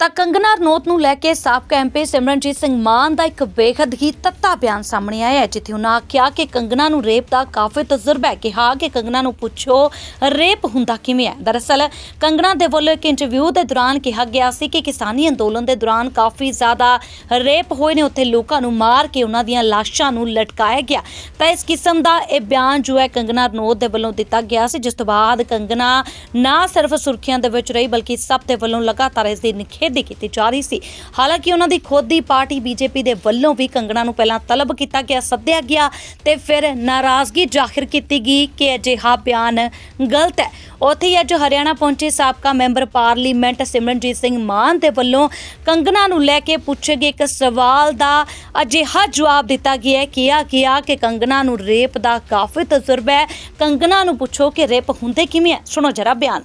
ਤਾਂ ਕੰਗਨਾ ਰਣੌਤ ਨੂੰ ਲੈ ਕੇ ਸਾਬਕਾ ਐਮਪੀ ਸਿਮਰਨਜੀਤ ਸਿੰਘ ਮਾਨ ਦਾ ਇੱਕ ਬੇਹੱਦ ਹੀ ਤੱਤਾ ਬਿਆਨ ਸਾਹਮਣੇ ਆਇਆ ਹੈ, ਜਿੱਥੇ ਉਹਨਾਂ ਆਖਿਆ ਕਿ ਕੰਗਨਾ ਨੂੰ ਰੇਪ ਦਾ ਕਾਫੀ ਤਜਰਬਾ ਹੈ। ਕਿਹਾ ਕਿ ਕੰਗਨਾ ਨੂੰ ਪੁੱਛੋ, ਰੇਪ ਹੁੰਦਾ ਕਿਵੇਂ ਹੈ? ਦਰਅਸਲ, ਕੰਗਨਾ ਦੇ ਵੱਲੋਂ ਇੱਕ ਇੰਟਰਵਿਊ ਦੇ ਦੌਰਾਨ ਕਿਹਾ ਗਿਆ ਸੀ ਕਿ ਕਿਸਾਨੀ ਅੰਦੋਲਨ ਦੇ ਦੌਰਾਨ ਕਾਫੀ ਜ਼ਿਆਦਾ ਰੇਪ ਹੋਏ ਨੇ। ਉੱਥੇ ਲੋਕਾਂ ਨੂੰ ਮਾਰ ਕੇ ਉਹਨਾਂ ਦੀਆਂ ਲਾਸ਼ਾਂ ਨੂੰ ਲਟਕਾਇਆ ਗਿਆ। ਤਾਂ ਇਸ ਕਿਸਮ ਦਾ ਇਹ ਬਿਆਨ ਜੋ ਹੈ ਕੰਗਨਾ ਰਣੌਤ ਦੇ ਵੱਲੋਂ ਦਿੱਤਾ ਗਿਆ ਸੀ, ਜਿਸ ਤੋਂ ਬਾਅਦ ਕੰਗਨਾ ਨਾ ਸਿਰਫ ਸੁਰਖੀਆਂ ਦੇ ਵਿੱਚ ਰਹੀ, ਬਲਕਿ ਸਭ ਦੇ ਵੱਲੋਂ ਲਗਾਤਾਰ ਇਸ ਦੀ ਨਿਖੇਧ ਕੀਤੀ ਜਾ ਰਹੀ ਸੀ। ਹਾਲਾਂਕਿ ਉਹਨਾਂ ਦੀ ਖੁਦ ਦੀ ਪਾਰਟੀ ਬੀਜੇਪੀ ਦੇ ਵੱਲੋਂ ਵੀ ਕੰਗਣਾ ਨੂੰ ਪਹਿਲਾਂ ਤਲਬ ਕੀਤਾ ਗਿਆ, ਸੱਦਿਆ ਗਿਆ ਤੇ ਫਿਰ ਨਾਰਾਜ਼ਗੀ ਜ਼ਾਹਿਰ ਕੀਤੀ ਗਈ ਕਿ ਅਜਿਹਾ ਬਿਆਨ ਗਲਤ ਹੈ। ਉੱਥੇ ਹੀ ਅੱਜ ਹਰਿਆਣਾ ਪਹੁੰਚੇ ਸਾਬਕਾ ਮੈਂਬਰ ਪਾਰਲੀਮੈਂਟ ਸਿਮਰਨਜੀਤ ਸਿੰਘ ਮਾਨ ਦੇ ਵੱਲੋਂ ਕੰਗਣਾ ਨੂੰ ਲੈ ਕੇ ਪੁੱਛੇ ਗਏ ਇੱਕ ਸਵਾਲ ਦਾ ਅਜਿਹਾ ਜਵਾਬ ਦਿੱਤਾ ਗਿਆ ਕਿਹਾ ਗਿਆ ਕਿ ਕੰਗਣਾ ਨੂੰ ਰੇਪ ਦਾ ਕਾਫੀ ਤਜਰਬਾ ਹੈ। ਕੰਗਣਾ ਨੂੰ ਪੁੱਛੋ ਕਿ ਰੇਪ ਹੁੰਦੇ ਕਿਵੇਂ ਹੈ। ਸੁਣੋ ਜਰਾ ਬਿਆਨ।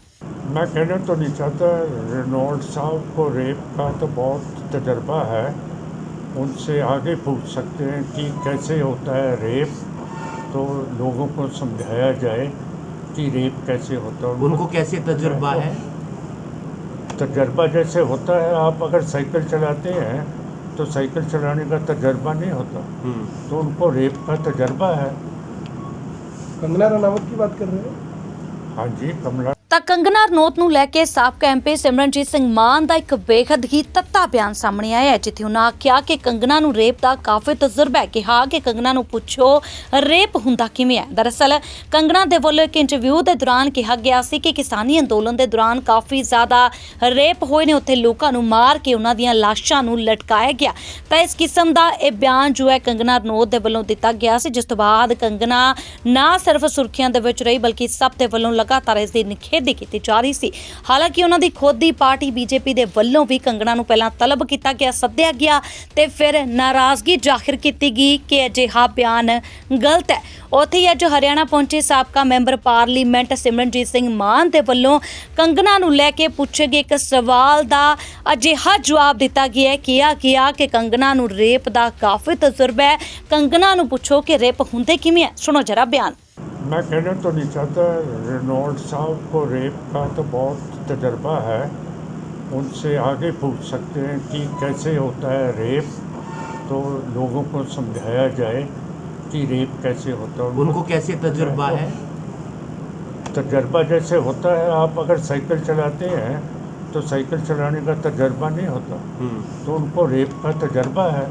मैं कहना तो नहीं चाहता रेनॉल्ड साहब को रेप का तो बहुत तजर्बा है। उनसे आगे पूछ सकते हैं कि कैसे होता है रेप तो लोगों को समझाया जाए कि रेप कैसे होता है। उनको कैसे तजर्बा है? तजर्बा जैसे होता है आप अगर साइकिल चलाते हैं तो साइकिल चलाने का तजर्बा नहीं होता। हम्म, तो उनको रेप का तजर्बा है। कंगना रनावत की बात कर रहे हैं? हाँ जी कमला ਤਾਂ ਕੰਗਨਾ ਰਣੌਤ ਨੂੰ ਲੈ ਕੇ ਸਾਬਕਾ ਐਮਪੀ ਸਿਮਰਨਜੀਤ ਸਿੰਘ ਮਾਨ ਦਾ ਇੱਕ ਬੇਖਦ ਹੀ ਤੱਤਾ ਬਿਆਨ ਸਾਹਮਣੇ ਆਇਆ ਹੈ, ਜਿੱਥੇ ਉਹਨਾਂ ਆਖਿਆ ਕਿ ਕੰਗਨਾ ਨੂੰ ਰੇਪ ਦਾ ਕਾਫੀ ਤਜਰਬਾ ਹੈ। ਕਿਹਾ ਕਿ ਕੰਗਨਾ ਨੂੰ ਪੁੱਛੋ, ਰੇਪ ਹੁੰਦਾ ਕਿਵੇਂ ਹੈ? ਦਰਅਸਲ, ਕੰਗਨਾ ਦੇ ਵੱਲੋਂ ਇੱਕ ਇੰਟਰਵਿਊ ਦੇ ਦੌਰਾਨ ਕਿਹਾ ਗਿਆ ਸੀ ਕਿ ਕਿਸਾਨੀ ਅੰਦੋਲਨ ਦੇ ਦੌਰਾਨ ਕਾਫੀ ਜ਼ਿਆਦਾ ਰੇਪ ਹੋਏ ਨੇ। ਉੱਥੇ ਲੋਕਾਂ ਨੂੰ ਮਾਰ ਕੇ ਉਹਨਾਂ ਦੀਆਂ ਲਾਸ਼ਾਂ ਨੂੰ ਲਟਕਾਇਆ ਗਿਆ। ਤਾਂ ਇਸ ਕਿਸਮ ਦਾ ਇਹ ਬਿਆਨ ਜੋ ਹੈ ਕੰਗਨਾ ਰਣੌਤ ਦੇ ਵੱਲੋਂ ਦਿੱਤਾ ਗਿਆ ਸੀ। ਜਿਸ ਤੋਂ ਬਾਅਦ ਕੰਗਨਾ ਨਾ ਸਿਰਫ ਸੁਰਖੀਆਂ ਦੇ ਵਿੱਚ ਰਹੀ, ਬਲਕਿ ਸਭ ਦੇ ਵੱਲੋਂ ਲਗਾਤਾਰ ਇਸ ਦੀ ਨਿਖੇ ਨਿਖੇਧੀ ਕੀਤੀ ਜਾ ਰਹੀ ਸੀ। ਹਾਲਾਂਕਿ ਉਹਨਾਂ ਦੀ ਖੁਦ ਦੀ ਪਾਰਟੀ ਬੀਜੇਪੀ ਦੇ ਵੱਲੋਂ ਵੀ ਕੰਗਣਾ ਨੂੰ ਪਹਿਲਾਂ ਤਲਬ ਕੀਤਾ ਗਿਆ, ਸੱਦਿਆ ਗਿਆ ਤੇ ਫਿਰ ਨਾਰਾਜ਼ਗੀ ਜ਼ਾਹਿਰ ਕੀਤੀ ਗਈ ਕਿ ਅਜਿਹਾ ਬਿਆਨ ਗਲਤ ਹੈ। ਉੱਥੇ ਹੀ ਅੱਜ ਹਰਿਆਣਾ ਪਹੁੰਚੇ ਸਾਬਕਾ ਮੈਂਬਰ ਪਾਰਲੀਮੈਂਟ ਸਿਮਰਨਜੀਤ ਸਿੰਘ ਮਾਨ ਦੇ ਵੱਲੋਂ ਕੰਗਣਾ ਨੂੰ ਲੈ ਕੇ ਪੁੱਛੇ ਗਏ ਇੱਕ ਸਵਾਲ ਦਾ ਅਜਿਹਾ ਜਵਾਬ ਦਿੱਤਾ ਗਿਆ ਹੈ, ਕਿਹਾ ਗਿਆ ਕਿ ਕੰਗਣਾ ਨੂੰ ਰੇਪ ਦਾ ਕਾਫੀ ਤਜਰਬਾ ਹੈ। ਕੰਗਣਾ ਨੂੰ ਪੁੱਛੋ ਕਿ ਰੇਪ ਹੁੰਦੇ ਕਿਵੇਂ ਹੈ। ਸੁਣੋ ਜਰਾ ਬਿਆਨ। मैं कहना तो नहीं चाहता रेनॉल्ड साहब को रेप का तो बहुत तजर्बा है। उनसे आगे पूछ सकते हैं कि कैसे होता है रेप तो लोगों को समझाया जाए कि रेप कैसे होता है। उनको कैसे तजर्बा है? तजर्बा जैसे होता है आप अगर साइकिल चलाते हैं तो साइकिल चलाने का तजर्बा नहीं होता। हम्म, तो उनको रेप का तजर्बा है।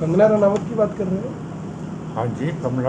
कंगना रनावत की बात कर रहे हैं? हाँ जी कमला